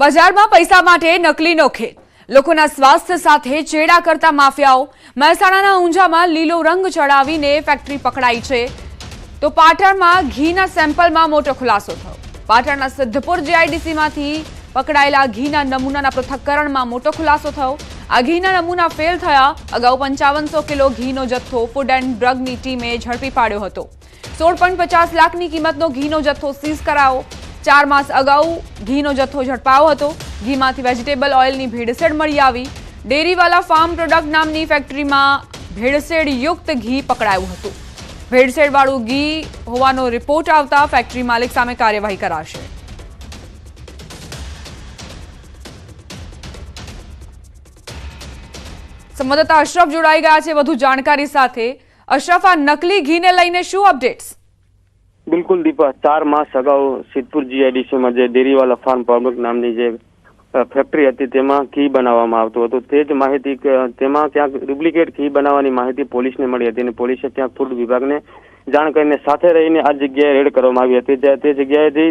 બજારમાં પૈસા માટે નકલીનો ખેલ. લોકોના સ્વાસ્થ્ય સાથે ચેડા કરતા માફિયાઓ. મહેસાણાના ઊંઝામાં લીલો રંગ ચડાવીને ફેક્ટરી પકડાઈ છે. તો પાટણમાં ઘીના સેમ્પલમાં મોટો ખુલાસો થયો. પાટણના સિદ્ધપુર જીઆઈડીસીમાંથી પકડાયેલા ઘીના નમૂનાના પૃથ્થકરણમાં મોટો ખુલાસો થયો. આ ઘીના નમૂના ફેલ થયા. અગાઉ પંચાવનસો કિલો ઘીનો જથ્થો ફૂડ એન્ડ ડ્રગની ટીમે ઝડપી પાડ્યો હતો. સોળ લાખની કિંમતનો ઘીનો જથ્થો સીઝ કરાયો. ચાર માસ અગાઉ ઘીનો જથ્થો ઝડપાયો હતો. ઘીમાંથી વેજીટેબલ ઓઇલની ભેળસેળ મળી આવી. ડેરીવાલા ફાર્મ પ્રોડક્ટ નામની ફેક્ટરીમાં ભેળસેળયુક્ત ઘી પકડાયું હતું. ભેળસેળવાળું ઘી હોવાનો રિપોર્ટ આવતા ફેક્ટરી માલિક સામે કાર્યવાહી કરાશે. સંવાદદાતા અશરફ જોડાઈ ગયા છે. વધુ જાણકારી સાથે. અશરફ આ નકલી ઘીને લઈને શું અપડેટ્સ? બિલકુલ દીપા ચાર માસ અગાઉ સિદ્ધપુર જીઆઈડીસીમાં જે ડેરીવાલા ફાર્મ પ્રોડક્ટ નામની જે ફેક્ટરી હતી, તેમાં ઘી બનાવવામાં આવતું હતું. તે જ માહિતી તેમાં ક્યાંક ડુપ્લિકેટ ઘી બનાવવાની માહિતી પોલીસને મળી હતી અને પોલીસે ત્યાં ફૂડ વિભાગને જાણ કરીને સાથે રહીને આ જગ્યાએ રેડ કરવામાં આવી હતી. જે- તે જગ્યાએથી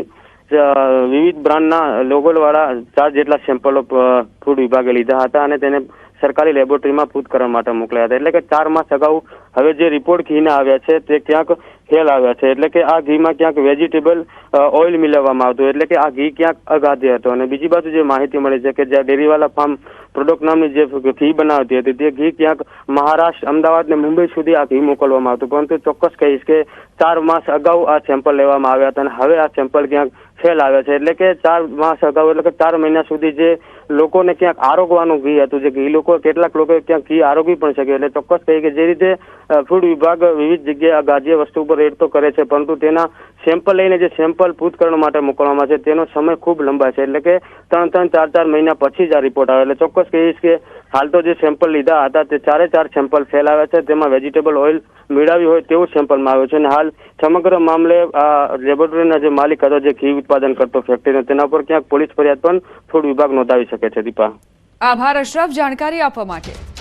વિવિધ બ્રાન્ડના લોગોલવાળા ચાર જેટલા સેમ્પલો ફૂડ વિભાગે લીધા હતા અને તેને સરકારી લેબોરેટરીમાં પૂતકરણ માટે મોકલ્યા હતા. એટલે કે ચાર માસ અગાઉ હવે જે રિપોર્ટ ઘીના આવ્યા છે તે ક્યાંક ફેલ આવ્યા છે. એટલે કે આ ઘીમાં ક્યાંક વેજીટેબલ ઓઇલ મિલાવવામાં આવતું એટલે કે આ ઘી ક્યાંક અગાધ્ય હતો. અને બીજી બાજુ જે માહિતી મળી છે કે જ્યાં ડેરીવાલા ફાર્મ પ્રોડક્ટ નામની જે ઘી બનાવતી હતી, તે ઘી ક્યાંક મહારાષ્ટ્ર, અમદાવાદ ને મુંબઈ સુધી આ ઘી મોકલવામાં આવતું. પરંતુ ચોક્કસ કહીશ કે ચાર માસ અગાઉ આ સેમ્પલ લેવામાં આવ્યા હતા અને હવે આ સેમ્પલ ક્યાંક ફેલ આવ્યા છે. એટલે કે ચાર માસ અગાઉ, એટલે કે ચાર મહિના સુધી જે લોકોને ક્યાંક આરોગવાનું ઘી હતું જે ઘી લોકો કેટલાક લોકો ક્યાંક ઘી આરોગી પણ શકે એટલે ચોક્કસ કહીએ કે જે રીતે ફૂડ વિભાગ વિવિધ જગ્યાએ ગાજ્ય વસ્તુ ઉપર રેડ તો કરે છે, પરંતુ તેના સેમ્પલ લઈને જે સેમ્પલ પૂતકરણ માટે મોકલવામાં છે, તેનો સમય ખૂબ લંબા છે. એટલે કે ત્રણ ત્રણ, ચાર ચાર મહિના પછી જ આ રિપોર્ટ આવે. એટલે ચોક્કસ કહીશ કે હાલ તો જે સેમ્પલ લીધા હતા તે ચારે ચાર સેમ્પલ ફેલ આવ્યા છે. તેમાં વેજીટેબલ ઓઇલ મેળવ્યું હોય તેવું સેમ્પલમાં આવ્યું છે. અને હાલ સમગ્ર મામલે આ લેબોરેટરીના જે માલિક હતો, જે ઘી ઉત્પાદન કરતો ફેક્ટરીનો તેના પર ક્યાંક પોલીસ ફરિયાદ પણ ફૂડ વિભાગ નોંધાવી શકે છે, દીપા. આભાર, અશરફ. જાણકારી આપવા માટે.